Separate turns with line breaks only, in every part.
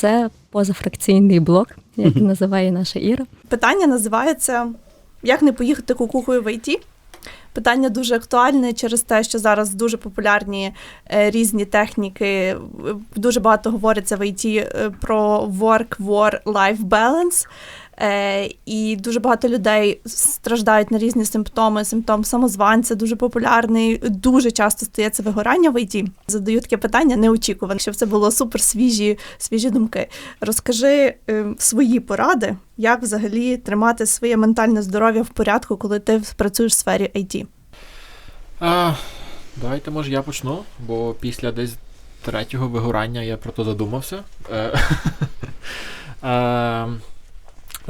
це позафракційний блок, як називає наша Іра.
Питання називається Як не поїхати кукухою в ІТ? Питання дуже актуальне через те, що зараз дуже популярні е, різні техніки. Дуже багато говориться в ІТ е, про work-war-life balance. Е, і дуже багато людей страждають на різні симптоми. Симптом самозванця дуже популярний. Дуже часто стається вигорання в ІТ. Задаю таке питання неочікуване, щоб це було супер свіжі, свіжі думки. Розкажи е, свої поради, як взагалі тримати своє ментальне здоров'я в порядку, коли ти працюєш в сфері IT.
А, давайте, може, я почну, бо після десь третього вигорання я про то задумався.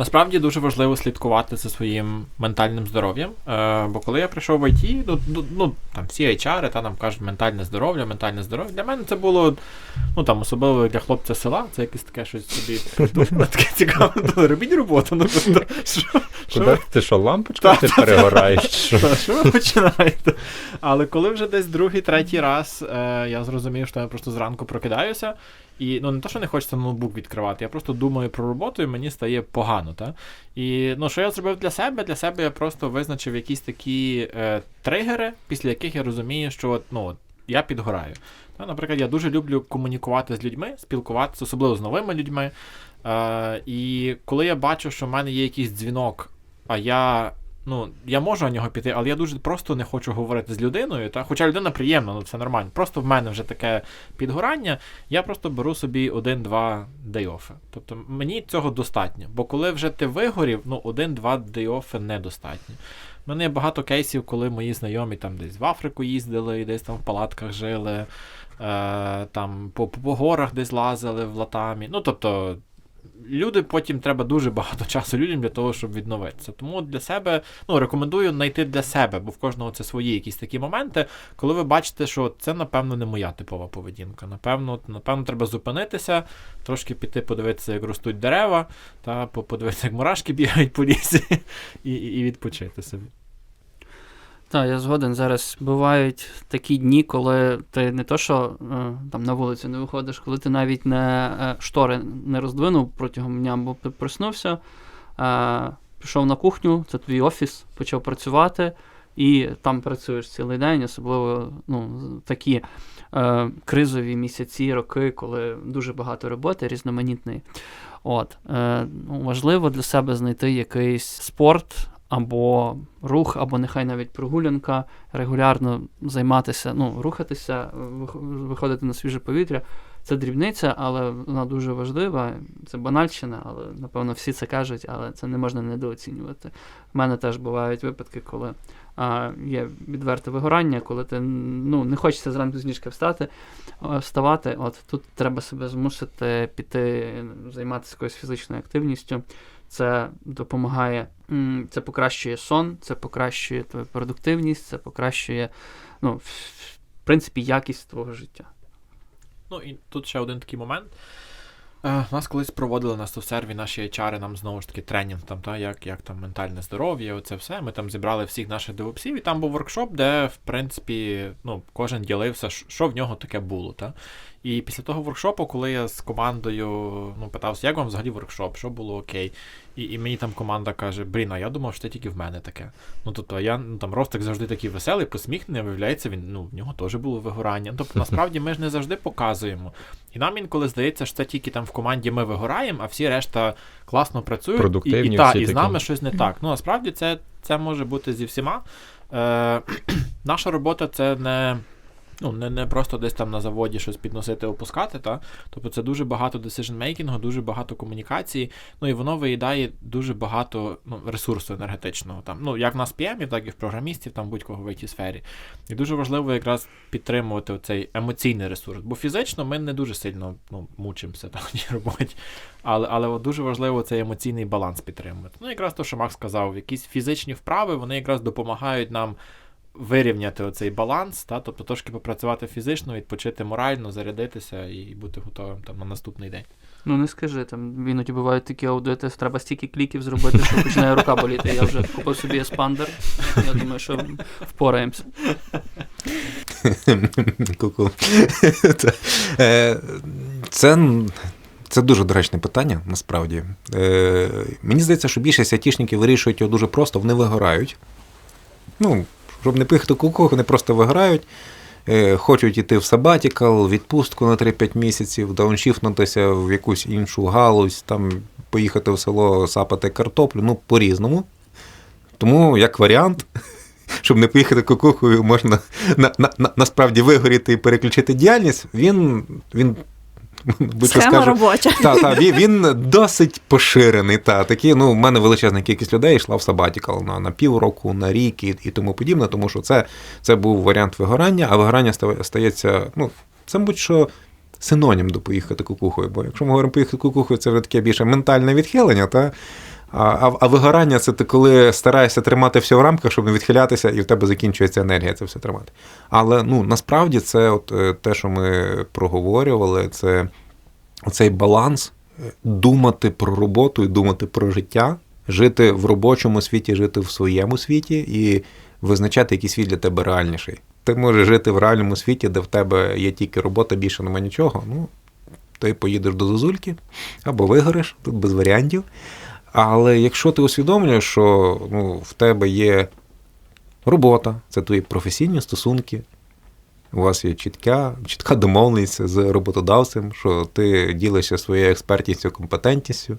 Насправді дуже важливо слідкувати за своїм ментальним здоров'ям. Е, бо коли я прийшов в IT, ну, ну, ну там всі HR та нам кажуть ментальне здоров'я, ментальне здоров'я. Для мене це було, ну там особливо для хлопця села, це якесь таке щось собі таке цікаве. Робіть роботу. Ну, що, що
ти що, лампочка ти перегораєш? Що?
що ви починаєте? Але коли вже десь другий, третій раз е, я зрозумів, що я просто зранку прокидаюся, і ну не то, що не хочеться ноутбук відкривати, я просто думаю про роботу, і мені стає погано. Та? І ну, що я зробив для себе? Для себе я просто визначив якісь такі е, тригери, після яких я розумію, що ну, я підгораю. Та, наприклад, я дуже люблю комунікувати з людьми, спілкуватися, особливо з новими людьми. Е, і коли я бачу, що в мене є якийсь дзвінок, а я. Ну, я можу на нього піти, але я дуже просто не хочу говорити з людиною. Та? Хоча людина приємна, ну це нормально. Просто в мене вже таке підгорання, я просто беру собі один-два дейофи. Тобто мені цього достатньо. Бо коли вже ти вигорів, ну один-два дейофи недостатньо. У мене є багато кейсів, коли мої знайомі там десь в Африку їздили, десь там в палатках жили, е, там по, по горах десь лазили в латамі. Ну, тобто, люди потім треба дуже багато часу людям для того, щоб відновитися. Тому для себе ну, рекомендую знайти для себе, бо в кожного це свої якісь такі моменти, коли ви бачите, що це, напевно, не моя типова поведінка. Напевно, напевно, треба зупинитися, трошки піти подивитися, як ростуть дерева, та подивитися, як мурашки бігають по лісі, і, і, відпочити собі.
Так, я згоден. Зараз бувають такі дні, коли ти не то, що е, там на вулицю не виходиш, коли ти навіть не е, штори не роздвинув протягом дня, бо ти проснувся, е, пішов на кухню, це твій офіс, почав працювати, і там працюєш цілий день, особливо ну, такі кризові місяці, роки, коли дуже багато роботи, різноманітної. От, е, ну, важливо для себе знайти якийсь спорт або рух, або нехай навіть прогулянка, регулярно займатися, ну, рухатися, вих- виходити на свіже повітря. Це дрібниця, але вона дуже важлива. Це банальщина, але напевно всі це кажуть, але це не можна недооцінювати. У мене теж бувають випадки, коли а, є відверте вигорання, коли ти ну, не хочеться зранку з ліжка встати, вставати. От тут треба себе змусити піти займатися якоюсь фізичною активністю. Це допомагає, це покращує сон, це покращує твою продуктивність, це покращує, ну, в принципі, якість твого життя.
Ну і тут ще один такий момент. Е, нас колись проводили на стовсерві наші HR, нам знову ж таки тренінг, там, та, як, як там ментальне здоров'я, оце все. Ми там зібрали всіх наших девопсів, і там був воркшоп, де, в принципі, ну, кожен ділився, що в нього таке було. Та? І після того воркшопу, коли я з командою ну, питався, як вам взагалі воркшоп, що було окей. І, і мені там команда каже: Блін, а я думав, що це тільки в мене таке. Ну тобто я ну, там Ростик завжди такий веселий, посміхнений, виявляється, він ну, в нього теж було вигорання. Тобто, насправді ми ж не завжди показуємо. І нам інколи здається, що це тільки там в команді ми вигораємо, а всі решта класно працюють. І,
Продуктивні
і, та,
всі
і з
такі.
нами щось не так. Ну насправді це, це може бути зі всіма. Е, наша робота це не. Ну, не, не просто десь там на заводі щось підносити, опускати, та? тобто це дуже багато decision-making, дуже багато комунікації, ну і воно виїдає дуже багато ну, ресурсу енергетичного. Там, ну, як в нас PM, так і в програмістів, там будь-кого в it сфері. І дуже важливо якраз підтримувати цей емоційний ресурс. Бо фізично ми не дуже сильно ну, мучимося там, роботі. Але, але дуже важливо цей емоційний баланс підтримувати. Ну, якраз то, що Макс сказав, якісь фізичні вправи, вони якраз допомагають нам вирівняти оцей баланс, та, тобто трошки попрацювати фізично, відпочити морально, зарядитися і бути готовим там на наступний день.
Ну не скажи, там іноді бувають такі аудити, треба стільки кліків зробити, що починає рука боліти. Я вже купив собі еспандер. Я думаю, що впораємося.
Ку-ку. Е, Це
Це дуже доречне питання, насправді. Е, мені здається, що більшість айтішників вирішують його дуже просто, вони вигорають. Ну, щоб не пихати куку, вони просто вигорають. Е, хочуть йти в сабатікал, відпустку на 3-5 місяців, дауншіфнутися в якусь іншу галузь, там поїхати в село сапати картоплю, ну, по-різному. Тому, як варіант, щоб не поїхати кукухою, можна на, на, на, насправді вигоріти і переключити діяльність, він, він
Схема робоча.
та, та, він, він досить поширений. Та, такі, ну, в мене величезна кількість людей йшла в сабатікал на, на півроку, на рік і, і тому подібне, тому що це, це був варіант вигорання, а вигорання ста- стається, ну, це будь-що синонім до поїхати кукухою. Бо якщо ми говоримо поїхати кукухою, це вже таке більше ментальне відхилення, та? А, а, вигорання це ти коли стараєшся тримати все в рамках, щоб не відхилятися, і в тебе закінчується енергія це все тримати. Але ну, насправді це от, е, те, що ми проговорювали, це цей баланс е, думати про роботу і думати про життя, жити в робочому світі, жити в своєму світі і визначати, який світ для тебе реальніший. Ти можеш жити в реальному світі, де в тебе є тільки робота, більше немає нічого. Ну, ти поїдеш до Зозульки або вигориш, тут без варіантів. Але якщо ти усвідомлюєш, що ну, в тебе є робота, це твої професійні стосунки, у вас є чітка, чітка домовленість з роботодавцем, що ти ділишся своєю експертністю, компетентністю,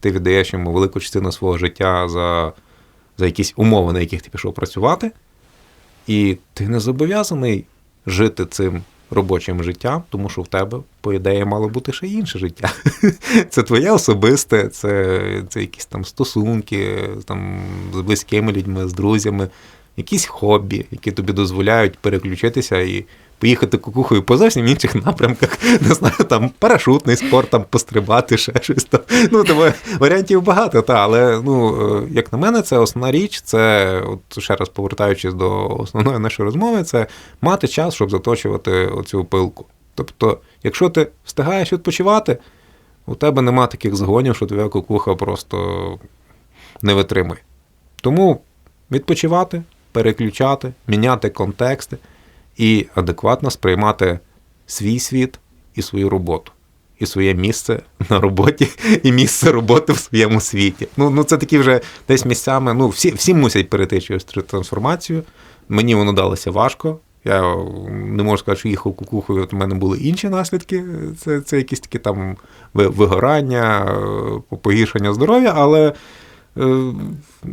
ти віддаєш йому велику частину свого життя за, за якісь умови, на яких ти пішов працювати, і ти не зобов'язаний жити цим робочим життям, тому що в тебе, по ідеї, мало бути ще інше життя. Це твоє особисте, це, це якісь там стосунки там, з близькими людьми, з друзями, якісь хобі, які тобі дозволяють переключитися і поїхати кукухою по зовсім інших напрямках, не знаю, там парашутний спорт, там пострибати, ще щось там. Ну, тому варіантів багато, та, але ну, е, як на мене, це основна річ, це, от ще раз повертаючись до основної нашої розмови, це мати час, щоб заточувати оцю пилку. Тобто, якщо ти встигаєш відпочивати, у тебе нема таких згонів, що твоя кукуха просто не витримує. Тому відпочивати, переключати, міняти контексти і адекватно сприймати свій світ і свою роботу, і своє місце на роботі, і місце роботи в своєму світі. Ну, ну це такі вже десь місцями. Ну, всі, всі мусять перейти через трансформацію. Мені воно далося важко. Я не можу сказати, що їхав кукухою, от у мене були інші наслідки. Це, це якісь такі там вигорання, е, погіршення здоров'я, але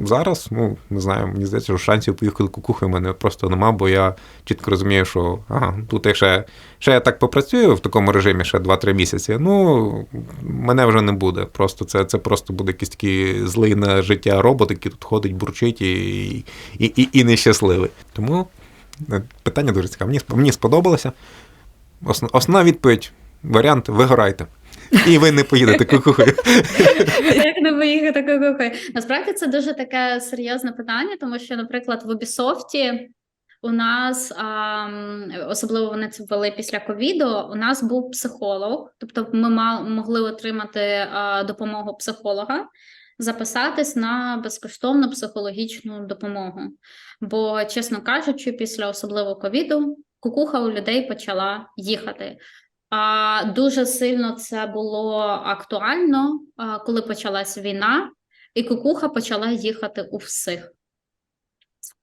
зараз, ну, не знаю, мені здається, що шансів поїхати кукухою в мене просто нема, бо я чітко розумію, що ага, тут я ще, ще я так попрацюю в такому режимі ще 2-3 місяці. Ну, мене вже не буде. Просто це, це просто буде якийсь такий злий на життя робот, який тут ходить, бурчить і, і, і, і нещасливий. Тому е, питання дуже цікаве. Мені, мені сподобалося. Основ, основна відповідь: варіант вигорайте. І ви не поїдете кукухою.
Як не виїхати кукухою? Насправді це дуже таке серйозне питання, тому що, наприклад, в Ubisoft у нас, особливо вони це ввели після ковіду, у нас був психолог, тобто ми ма- могли отримати допомогу психолога, записатись на безкоштовну психологічну допомогу. Бо, чесно кажучи, після особливо ковіду кукуха у людей почала їхати. А дуже сильно це було актуально, коли почалась війна, і кукуха почала їхати у всіх.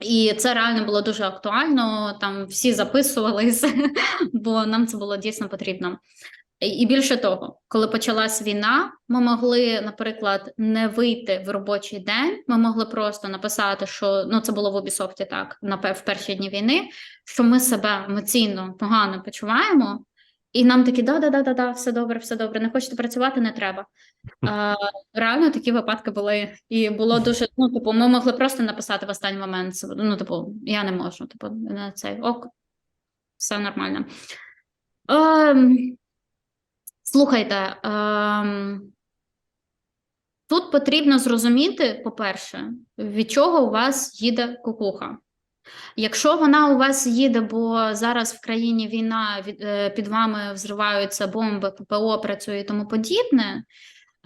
І це реально було дуже актуально. Там всі записувались, бо нам це було дійсно потрібно. І більше того, коли почалась війна, ми могли, наприклад, не вийти в робочий день. Ми могли просто написати, що ну це було в Ubisoft так на в перші дні війни, що ми себе емоційно погано почуваємо, і нам такі да, да, да, да, да, все добре, все добре. Не хочете працювати, не треба. А, реально такі випадки були, і було дуже. Ну, типу, ми могли просто написати в останній момент. Ну, типу, я не можу. Типу, на цей ок, все нормально. Ем, слухайте, ем, тут потрібно зрозуміти, по-перше, від чого у вас їде кукуха. Якщо вона у вас їде, бо зараз в країні війна, е, під вами взриваються бомби, ППО працює і тому подібне,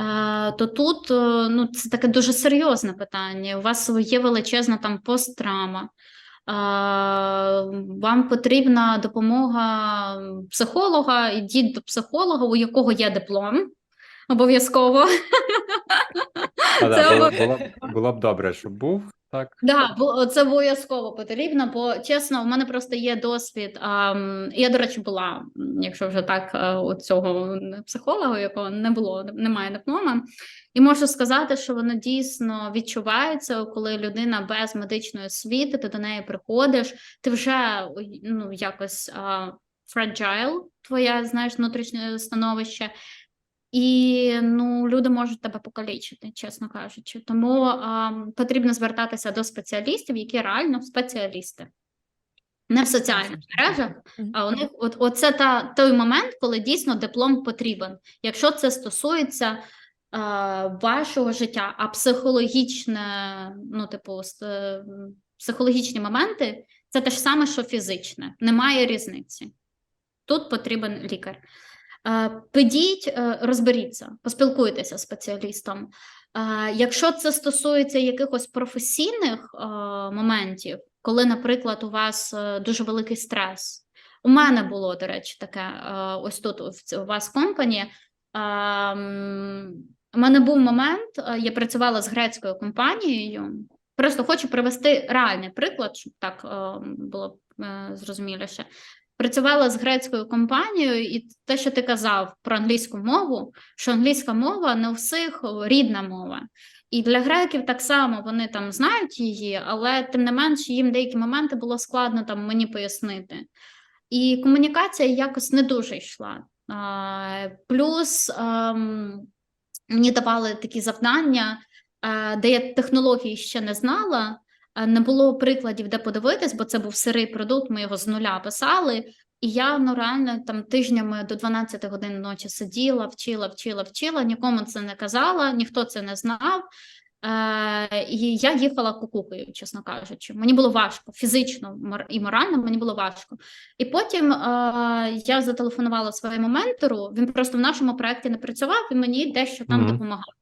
е, то тут е, ну, це таке дуже серйозне питання. У вас є величезна там посттравма. Вам потрібна допомога психолога, ідіть до психолога, у якого є диплом. Обов'язково. Це
да, було, було б добре, щоб був так.
Да, це обов'язково потрібно, бо чесно, в мене просто є досвід. ам, Я, до речі, була, якщо вже так, е, у цього психолога, якого не було, немає диплома. І можу сказати, що воно дійсно відчувається, коли людина без медичної освіти, ти до неї приходиш, ти вже ну, якось а, fragile, твоє знаєш, внутрішнє становище. І ну, люди можуть тебе покалічити, чесно кажучи. Тому а, потрібно звертатися до спеціалістів, які реально спеціалісти. Не в соціальних мережах, а у них от, оце та, той момент, коли дійсно диплом потрібен. Якщо це стосується а, вашого життя, а психологічне, ну, типу, е, психологічні моменти це те ж саме, що фізичне. Немає різниці. Тут потрібен лікар. Підіть, е, розберіться, поспілкуйтеся з спеціалістом. Якщо це стосується якихось професійних е, моментів, коли, наприклад, у вас е, дуже великий стрес. У мене було, до речі, таке ось тут у вас компанії. Ем, У мене був момент, я працювала з грецькою компанією. Просто хочу привести реальний приклад, щоб так е, було зрозуміліше. Працювала з грецькою компанією, і те, що ти казав про англійську мову, що англійська мова не у всіх рідна мова. І для греків так само вони там знають її, але тим не менш їм деякі моменти було складно там мені пояснити. І комунікація якось не дуже йшла. Плюс ем, мені давали такі завдання, е, де я технології ще не знала, не було прикладів, де подивитись, бо це був сирий продукт, ми його з нуля писали. І я ну реально там тижнями до 12 годин ночі сиділа, вчила, вчила, вчила, нікому це не казала, ніхто це не знав. Е, і я їхала кукукою, чесно кажучи. Мені було важко, фізично і морально мені було важко. І потім е, я зателефонувала своєму ментору, він просто в нашому проєкті не працював і мені дещо там
Мгм.
допомагав.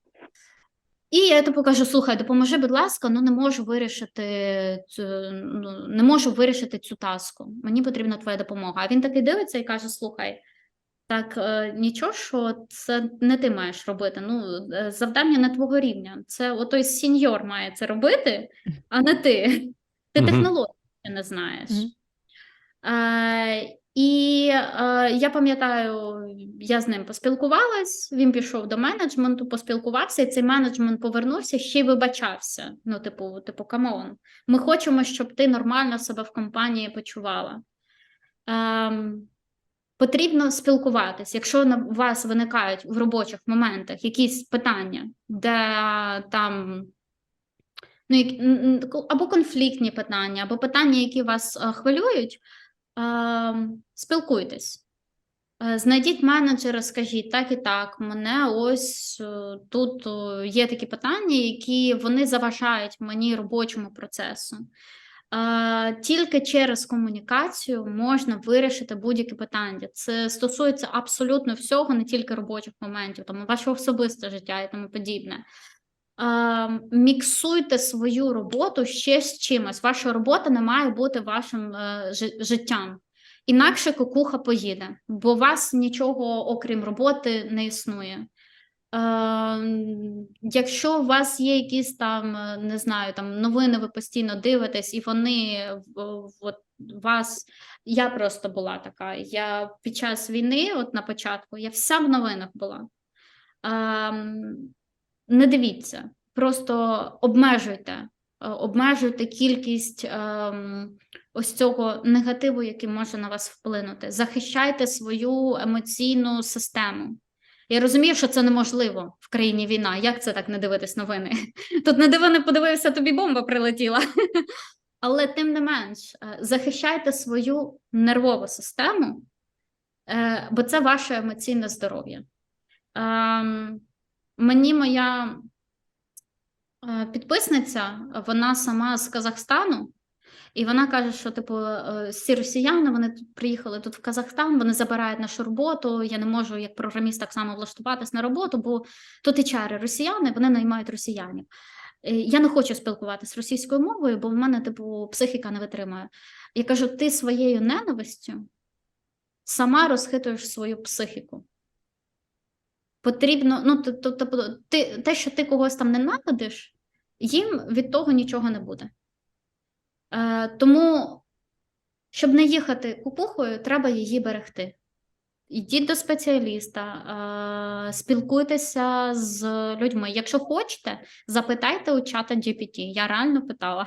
І я типу кажу: слухай, допоможи, будь ласка, ну не можу вирішити цю, ну, не можу вирішити цю таску. Мені потрібна твоя допомога. А він такий дивиться і каже: Слухай, так е, нічого, що це не ти маєш робити. Ну, е, завдання не твого рівня. Це отой сіньор має це робити, а не ти. Ти
Мгм.
технології не знаєш. Е, і е, я пам'ятаю, я з ним поспілкувалась, він пішов до менеджменту, поспілкувався, і цей менеджмент повернувся ще й вибачався. Ну, типу, типу, камон, ми хочемо, щоб ти нормально себе в компанії почувала. Ем, потрібно спілкуватись. Якщо на- вас виникають в робочих моментах якісь питання, де там ну, або конфліктні питання, або питання, які вас е, хвилюють, е, спілкуйтесь. Е, Знайдіть менеджера, скажіть так і так. Мене ось е, тут е, є такі питання, які вони заважають мені робочому процесу. Тільки через комунікацію можна вирішити будь-які питання. Це стосується абсолютно всього, не тільки робочих моментів, тому вашого особисте життя і тому подібне. Міксуйте свою роботу ще з чимось. Ваша робота не має бути вашим е, життям. Інакше кукуха поїде, бо у вас нічого, окрім роботи, не існує. Е, якщо у вас є якісь там, е, не знаю, там новини, ви постійно дивитесь, і вони от вас. Я просто була така. Я під час війни, от на початку, я вся в новинах була. Ем, не дивіться, просто обмежуйте, е, обмежуйте кількість ем, ось цього негативу, який може на вас вплинути. Захищайте свою емоційну систему. Я розумію, що це неможливо в країні війна. Як це так не дивитись новини? Тут не диво не подивився, тобі бомба прилетіла. Але тим не менш, е, захищайте свою нервову систему, е, бо це ваше емоційне здоров'я. Мені моя е, підписниця, вона сама з Казахстану, і вона каже, що типу е, всі росіяни вони тут приїхали тут в Казахстан, вони забирають нашу роботу. Я не можу як програміст так само влаштуватись на роботу, бо тут і чари росіяни, вони наймають росіянів. Е, Я не хочу спілкуватися російською мовою, бо в мене типу психіка не витримує. Я кажу: ти своєю ненавистю сама розхитуєш свою психіку. Потрібно, ну, тобто, ти, те, що ти когось там ненавидиш, їм від того нічого не буде. Е, тому, щоб не їхати кукухою, треба її берегти. Йдіть до спеціаліста, е, спілкуйтеся з людьми. Якщо хочете, запитайте у чата GPT. Я реально питала.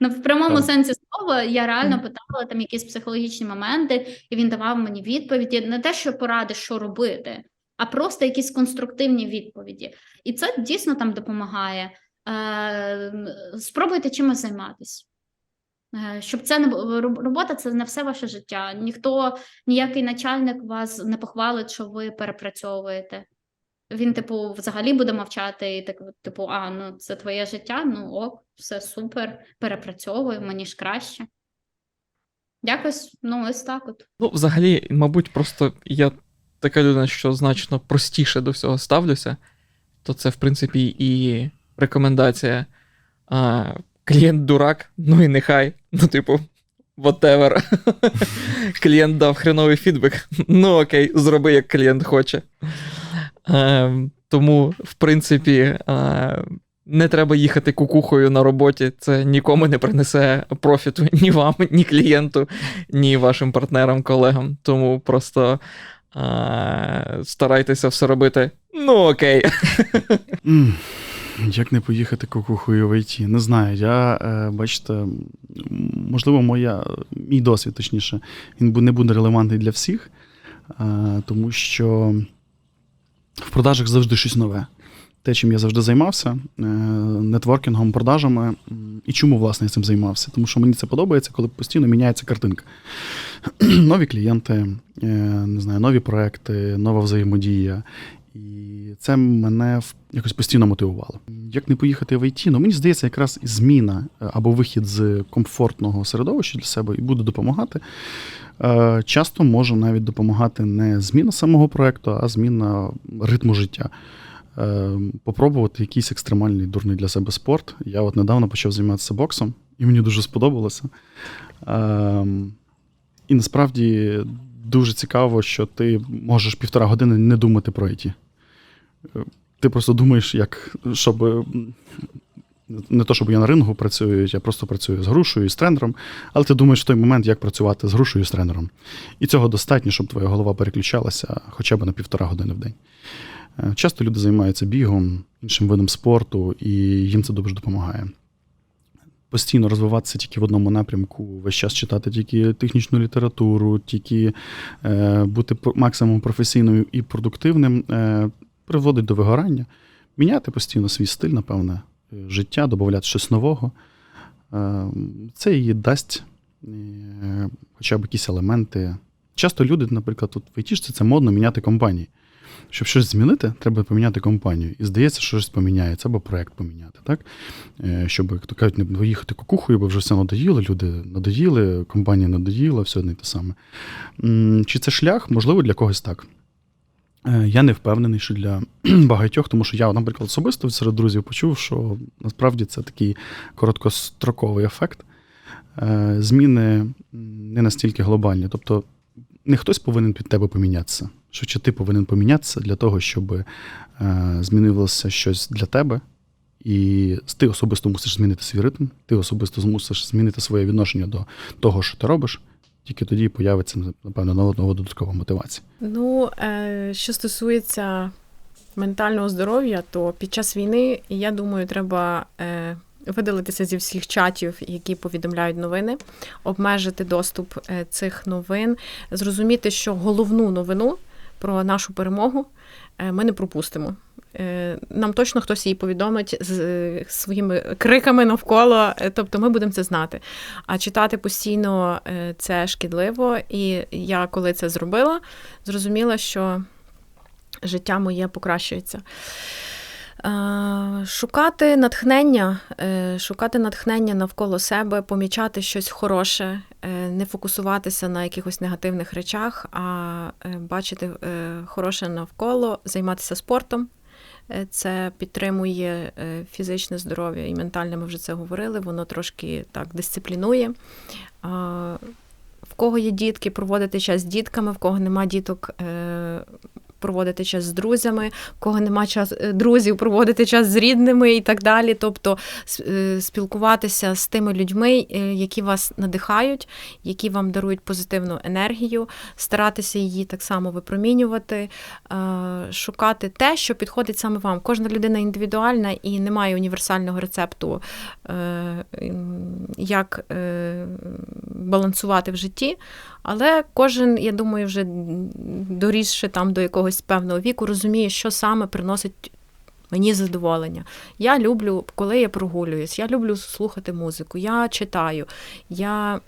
Ну, в прямому
Так.
сенсі слова, я реально питала там якісь психологічні моменти, і він давав мені відповіді, не те, що поради, що робити, а просто якісь конструктивні відповіді. І це дійсно там допомагає. Е, спробуйте чимось займатися. Е, Щоб це не робота, це не все ваше життя. Ніхто, ніякий начальник вас не похвалить, що ви перепрацьовуєте. Він, типу, взагалі буде мовчати, і так, типу, а, ну це твоє життя, ну ок, все супер, перепрацьовуй, мені ж краще. Якось, ну, ось так от.
Ну, взагалі, мабуть, просто я така людина, що значно простіше до всього ставлюся, то це, в принципі, і рекомендація. А, клієнт дурак, ну і нехай. Ну, типу, whatever. клієнт дав хреновий фідбек. Ну окей, зроби, як клієнт хоче. Е, тому, в принципі, е, не треба їхати кукухою на роботі. Це нікому не принесе профіту ні вам, ні клієнту, ні вашим партнерам, колегам. Тому просто е, старайтеся все робити. Ну окей.
Як не поїхати кукухою в ІТ? Не знаю. Я, е, бачите, можливо, моя, мій досвід, точніше, він не буде релевантний для всіх, е, тому що в продажах завжди щось нове. Те, чим я завжди займався, е, нетворкінгом, продажами. І чому, власне, я цим займався? Тому що мені це подобається, коли постійно міняється картинка. Нові клієнти, е, не знаю, нові проекти, нова взаємодія. І це мене якось постійно мотивувало. Як не поїхати в ІТ? Ну мені здається, якраз зміна е, або вихід з комфортного середовища для себе і буде допомагати. Часто може навіть допомагати не зміна самого проекту, а зміна ритму життя. Е, Попробувати якийсь екстремальний дурний для себе спорт. Я от недавно почав займатися боксом, і мені дуже сподобалося. Ем, І насправді дуже цікаво, що ти можеш півтора години не думати про ІТ. Е, Ти просто думаєш, як щоб. Не то, щоб я на рингу працюю, я просто працюю з грушею і з тренером, але ти думаєш в той момент, як працювати з грушею і з тренером. І цього достатньо, щоб твоя голова переключалася хоча б на півтора години в день. Е, Часто люди займаються бігом, іншим видом спорту, і їм це дуже допомагає. Постійно розвиватися тільки в одному напрямку, весь час читати тільки технічну літературу, тільки е, бути максимум професійним і продуктивним, е, приводить до вигорання. Міняти постійно свій стиль, напевне, е, життя, додати щось нового. Е, це їй дасть е, хоча б якісь елементи. Часто люди, наприклад, тут в ІТ це модно міняти компанії. Щоб щось змінити, треба поміняти компанію. І здається, що щось поміняється, або проект поміняти, так? Е, Щоб, як то кажуть, не виїхати кукухою, бо вже все надоїло, люди надоїли, компанія надоїла, все одне й те саме. Чи це шлях? Можливо, для когось так. Е, Я не впевнений, що для багатьох, тому що я, наприклад, особисто серед друзів почув, що насправді це такий короткостроковий ефект. Е, Зміни не настільки глобальні. Тобто не хтось повинен під тебе помінятися. Що ти повинен помінятися для того, щоб е, змінилося щось для тебе, і ти особисто мусиш змінити свій ритм, ти особисто мусиш змінити своє відношення до того, що ти робиш. Тільки тоді появиться, напевно, нова додаткова мотивація.
Ну, е, що стосується ментального здоров'я, то під час війни, я думаю, треба е, видалитися зі всіх чатів, які повідомляють новини, обмежити доступ е, цих новин, зрозуміти, що головну новину про нашу перемогу е, ми не пропустимо. Е, Нам точно хтось її повідомить з е, своїми криками навколо, тобто ми будемо це знати. А читати постійно це шкідливо. І я, коли це зробила, зрозуміла, що життя моє покращується. Шукати натхнення, е, шукати натхнення навколо себе, помічати щось хороше, е, не фокусуватися на якихось негативних речах, а е, бачити хороше навколо, займатися спортом. Це підтримує фізичне здоров'я і ментальне, ми вже це говорили, воно трошки так дисциплінує. В кого є дітки, проводити час з дітками, в кого нема діток, проводити час з друзями, кого нема час е, друзів, проводити час з рідними і так далі. Тобто е, спілкуватися з тими людьми, е, які вас надихають, які вам дарують позитивну енергію, старатися її так само випромінювати, шукати те, що підходить саме вам. Кожна людина індивідуальна і немає універсального рецепту, як балансувати в житті. Але кожен, я думаю, вже дорісши там до якогось певного віку, розуміє, що саме приносить. Мені задоволення. Я люблю, коли я прогулююсь, я люблю слухати музику, я читаю. Я...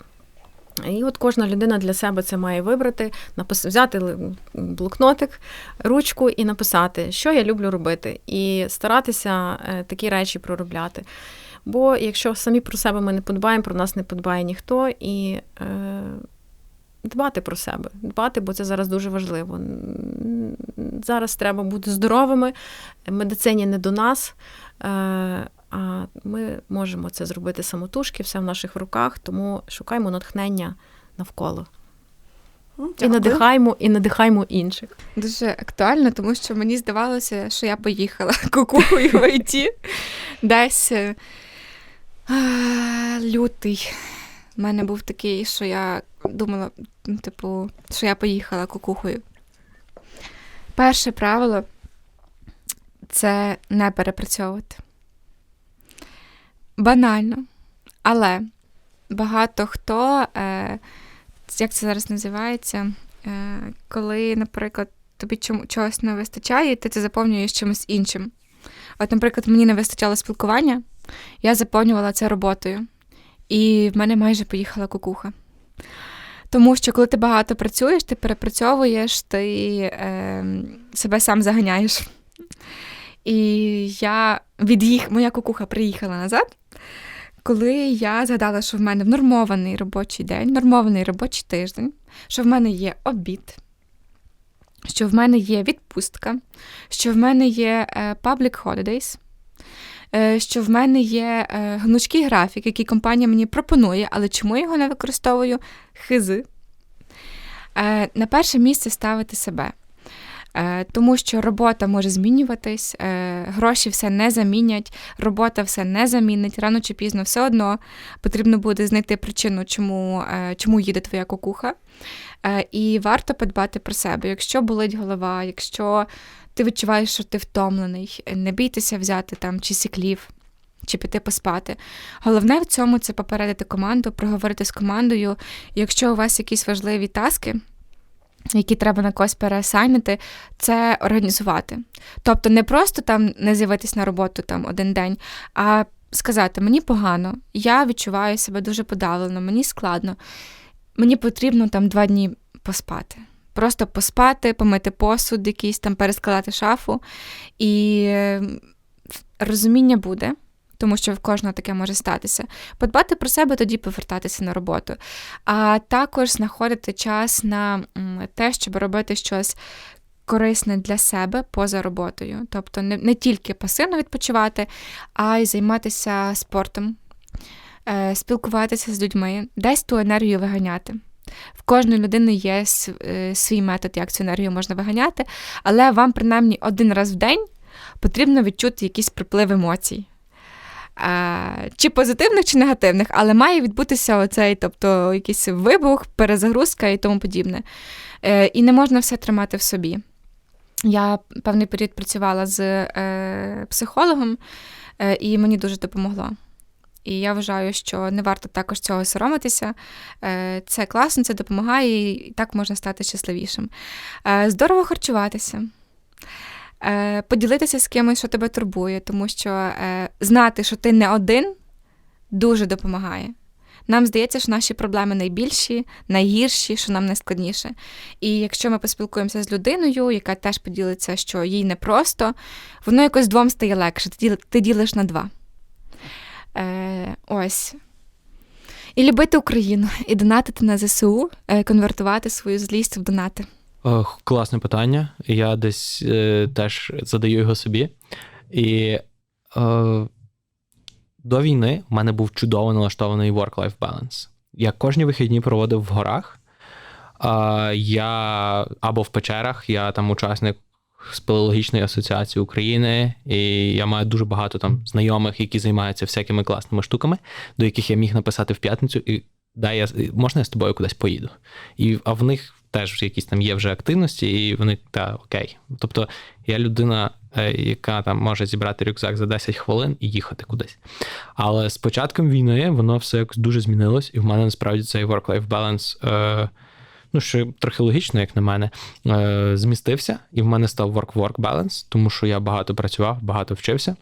І от кожна людина для себе це має вибрати, напис... взяти блокнотик, ручку і написати, що я люблю робити, і старатися е, такі речі проробляти. Бо якщо самі про себе ми не подбаємо, про нас не подбає ніхто, і е, дбати про себе, дбати, бо це зараз дуже важливо. Зараз треба бути здоровими, медицині не до нас. Е, а ми можемо це зробити самотужки, все в наших руках, тому шукаємо натхнення навколо. І
дякую.
надихаємо, і надихаємо інших.
Дуже актуально, тому що мені здавалося, що я поїхала кукухою в ІТ. Десь е, лютий. У мене був такий, що я думала, ну, типу, що я поїхала кукухою. Перше правило це не перепрацьовувати. Банально. Але багато хто, е, як це зараз називається, е, коли, наприклад, тобі чому, чогось не вистачає, ти це заповнюєш чимось іншим. От, наприклад, мені не вистачало спілкування, я заповнювала це роботою, і в мене майже поїхала кукуха. Тому що коли ти багато працюєш, ти перепрацьовуєш, ти е, себе сам заганяєш. І я від'їх... моя кукуха приїхала назад, коли я згадала, що в мене нормований робочий день, нормований робочий тиждень, що в мене є обід, що в мене є відпустка, що в мене є е, public holidays, що в мене є е, гнучкий графік, який компанія мені пропонує, але чому я його не використовую? Хизи. Е, На перше місце ставити себе. Е, Тому що робота може змінюватись, е, гроші все не замінять, робота все не замінить. Рано чи пізно все одно потрібно буде знайти причину, чому, е, чому їде твоя кукуха. І варто подбати про себе. Якщо болить голова, якщо ти відчуваєш, що ти втомлений, не бійтеся взяти там чи сіклів, чи піти поспати. Головне в цьому це попередити команду, проговорити з командою. Якщо у вас якісь важливі таски, які треба на когось переасайнити, це організувати. Тобто не просто там не з'явитись на роботу там один день, а сказати: мені погано, я відчуваю себе дуже подавлено, мені складно, мені потрібно там два дні поспати. Просто поспати, помити посуд, якийсь там перескладати шафу. І е, розуміння буде, тому що в кожного таке може статися. Подбати про себе, тоді повертатися на роботу. А також знаходити час на те, щоб робити щось корисне для себе поза роботою. Тобто не, не тільки пасивно відпочивати, а й займатися спортом, е, спілкуватися з людьми, десь ту енергію виганяти. В кожної людини є е, свій метод, як цю енергію можна виганяти, але вам принаймні один раз в день потрібно відчути якийсь приплив емоцій. Чи позитивних, чи негативних, але має відбутися оцей, тобто якийсь вибух, перезагрузка і тому подібне. Е, І не можна все тримати в собі. Я певний період працювала з е, психологом, е, і мені дуже допомогло. І я вважаю, що не варто також цього соромитися. Це класно, це допомагає, і так можна стати щасливішим. Здорово харчуватися. Е, Поділитися з кимось, що тебе турбує, тому що е, знати, що ти не один, дуже допомагає. Нам здається, що наші проблеми найбільші, найгірші, що нам найскладніше. І якщо ми поспілкуємося з людиною, яка теж поділиться, що їй непросто, воно якось двом стає легше, ти, ділиш на два. Е, ось. І любити Україну, і донатити на ЗСУ, е, конвертувати свою злість в донати.
О, класне питання. Я десь е, теж задаю його собі. І е, до війни в мене був чудово налаштований work-life balance. Я кожні вихідні проводив в горах. Е, я або в печерах, я там учасник спелеологічної асоціації України, і я маю дуже багато там знайомих, які займаються всякими класними штуками, до яких я міг написати в п'ятницю, і дай я можна я з тобою кудись поїду. І, а в них теж якісь там є вже активності, і вони та окей. Тобто я людина, е, яка там може зібрати рюкзак за 10 хвилин і їхати кудись. Але з початком війни воно все якось дуже змінилось, і в мене насправді цей work-life balance. Е, Ну, що трохи логічно, як на мене, е, змістився, і в мене став work-work balance, тому що я багато працював, багато вчився.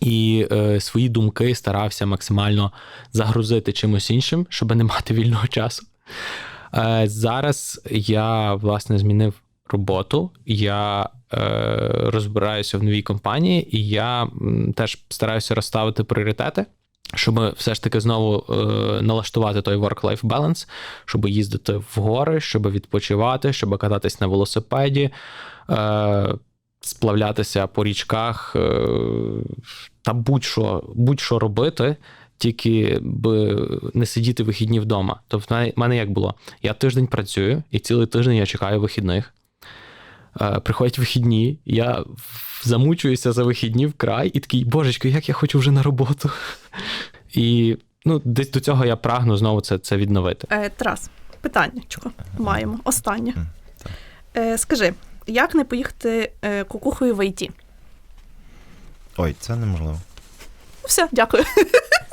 І е, свої думки старався максимально загрузити чимось іншим, щоб не мати вільного часу. Е, зараз я, власне, змінив роботу. Я е, розбираюся в новій компанії, і я м, теж стараюся розставити пріоритети. Щоб все ж таки знову е, налаштувати той work-life balance, щоб їздити в гори, щоб відпочивати, щоб кататись на велосипеді, е, сплавлятися по річках е, та будь-що, будь-що робити, тільки б не сидіти вихідні вдома. Тобто, в мене- як було? Я тиждень працюю, і цілий тиждень я чекаю вихідних. Е, Приходять вихідні, я замучуюся за вихідні вкрай, і такий, божечко, як я хочу вже на роботу. І ну, десь до цього я прагну знову це, це відновити.
Е, Тарас, питаннячко маємо. Останнє. Е, скажи, як не поїхати е, кукухою в ІТ?
Ой, це неможливо.
Ну, все, дякую.